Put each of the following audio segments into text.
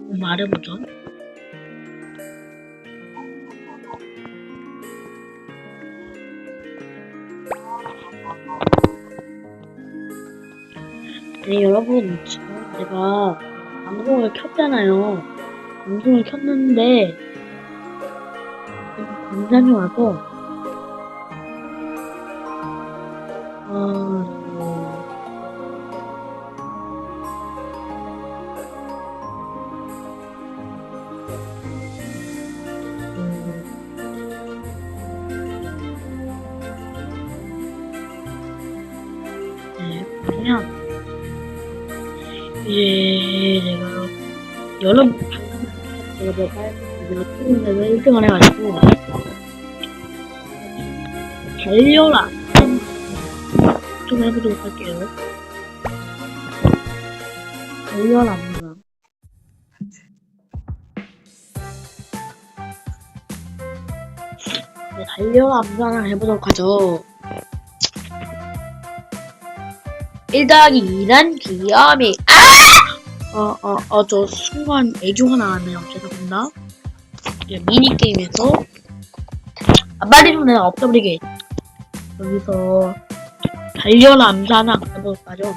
말해보죠. 네, 여러분, 지금 제가 방송을 켰잖아요. 방송을 켰는데, 공장이 와서, 네, 그러면, 이제 내가, 여러분, 제가 뭐 내가 트윈에서 1등을 해가지고, 달려라! 좀 해보도록 할게요. 달려라입니다. 네, 달려라 암산을 해보도록 하죠. 1 더하기 2는 귀염이, 아! 어, 어, 어, 저 순간 애교가 나왔네요. 죄송합니다. 미니게임에서, 아, 좀 내가 없어버리게. 여기서, 달려라 해보도록 하죠.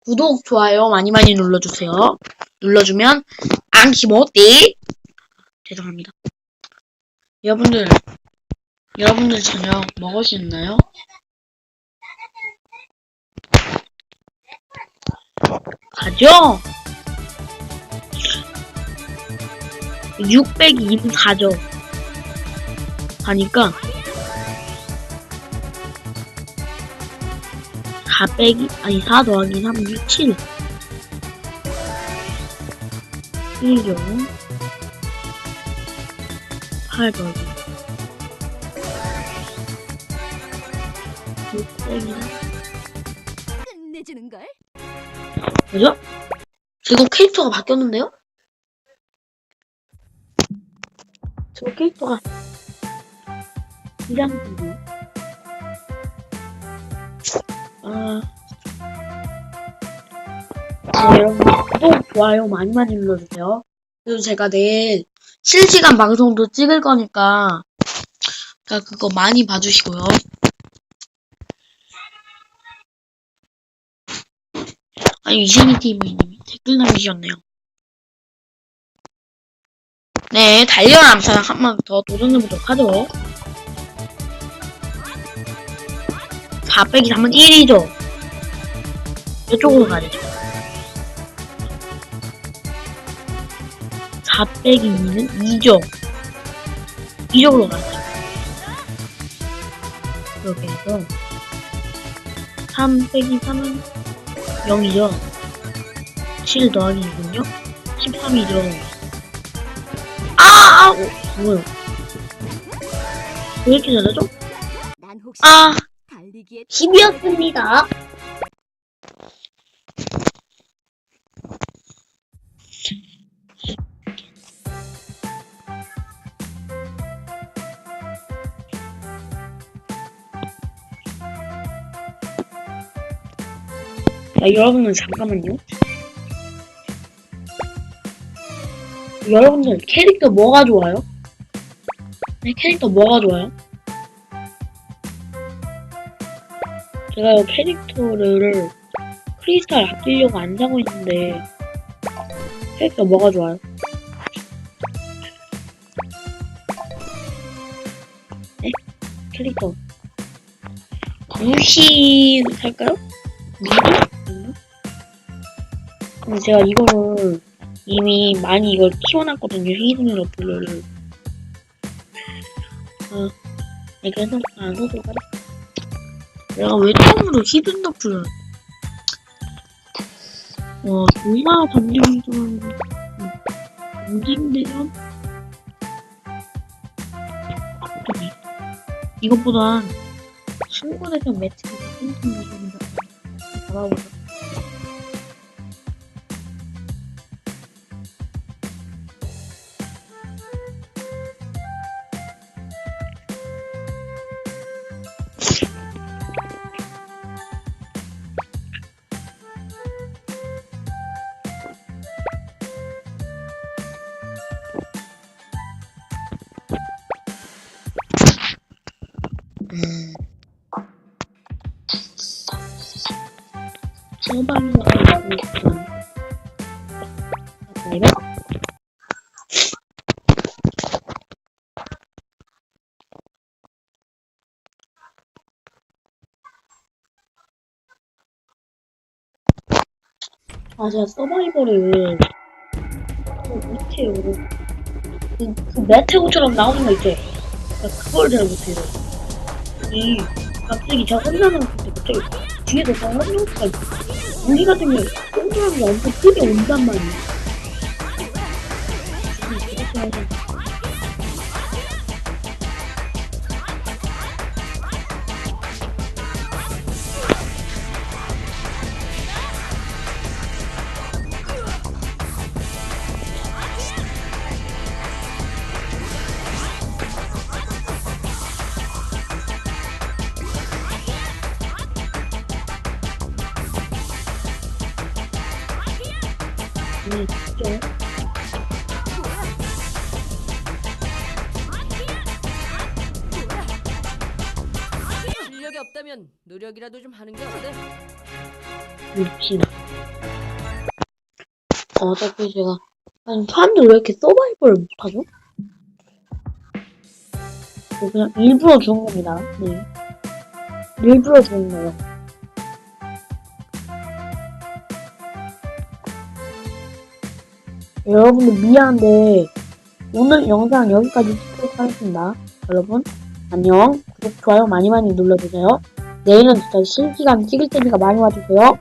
구독, 좋아요 많이 많이 눌러주세요. 눌러주면, 앙키모띠! 죄송합니다. 여러분들, 여러분들 저녁 먹으셨나요? 가죠? 624죠. 하니까 4 빼기 아니 4 더하기 3 6 7 1죠 8 더하기 6 빼기 3 끝내주는 걸? 뭐죠? 지금 캐릭터가 바뀌었는데요? 저 캐릭터가 이랑이요 아, 네, 여러분 구독, 좋아요 많이 많이 눌러주세요. 그리고 제가 내일 실시간 방송도 찍을 거니까 그러니까 그거 많이 봐주시고요. 아니 유진이 TV님이 댓글 남기셨네요. 네, 달려라 암살 한번 더 도전해보도록 하죠. 4 빼기 3은 1이죠. 이쪽으로 가야죠. 4 빼기 2는 2죠. 이쪽으로 가야죠. 이렇게 해서 3 빼기 3은 0이죠. 7 더하기 2군요. 13이죠. 아! 어, 뭐야? 왜 이렇게 잘하죠? 아! 달리기에 힘이었습니다. 자, 여러분들 잠깐만요. 여러분들 캐릭터 뭐가 좋아요? 네, 캐릭터 뭐가 좋아요? 제가 이 캐릭터를 크리스탈 아끼려고 안 사고 있는데 캐릭터 뭐가 좋아요? 네? 캐릭터 구시 살까요? 미니? 근데 제가 이거를 이미 많이 이걸 키워놨거든요. 히든 러플을 아, 네, 그래서 안 사도록 하겠습니다 내가 왜 처음으로 히든 더플을 와 얼마나 거 전쟁대전? 이것보단 친구대전 매치가 더 땡긴다 잡아보자 아, 제가 서바이벌을 못해요. 그, 그 메테오처럼 나오는 거 있지? 그걸 잘 못해요. 이 갑자기 저 혼자 나왔을 때 갑자기 뒤에서 썰렁이가 우리 같은 경우에 똥사람이 엄청 크게 온단 말이야. 이렇게 해서 음, 진짜 실력이 없다면 노력이라도 좀 하는 게 어때? 미친. 어차피 제가 아니 사람들 왜 이렇게 서바이벌을 못하죠? 저 그냥 일부러 죽은 겁니다. 네. 일부러 죽은 거예요. 여러분들 미안한데 오늘 영상 여기까지 찍도록 하겠습니다. 여러분 안녕 구독 좋아요 많이 많이 눌러주세요. 내일은 진짜 실시간 찍을 테니까 많이 와주세요.